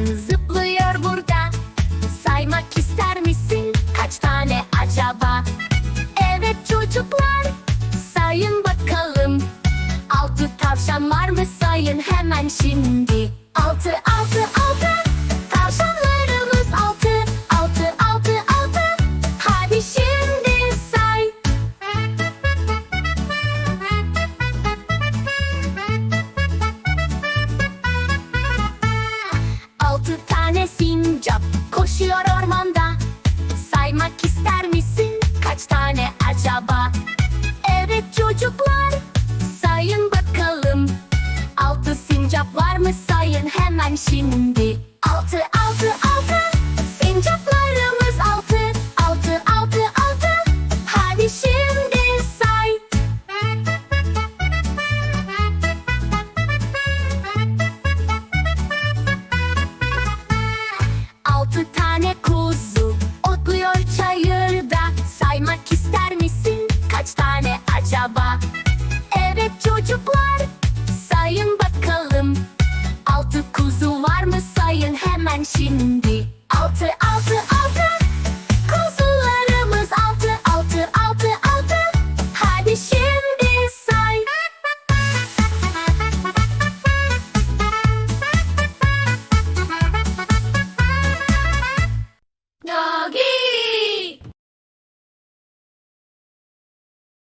Hemen zıplıyor burada. Saymak ister misin kaç tane acaba? Evet çocuklar sayın bakalım. Altı tavşan var mı sayın hemen şimdi? Altı altı altı sayın bakalım. Altı sincap var mı sayın? Hemen şimdi. Evet çocuklar? Sayın bakalım. Altı kuzu var mı? Sayın hemen şimdi. Altı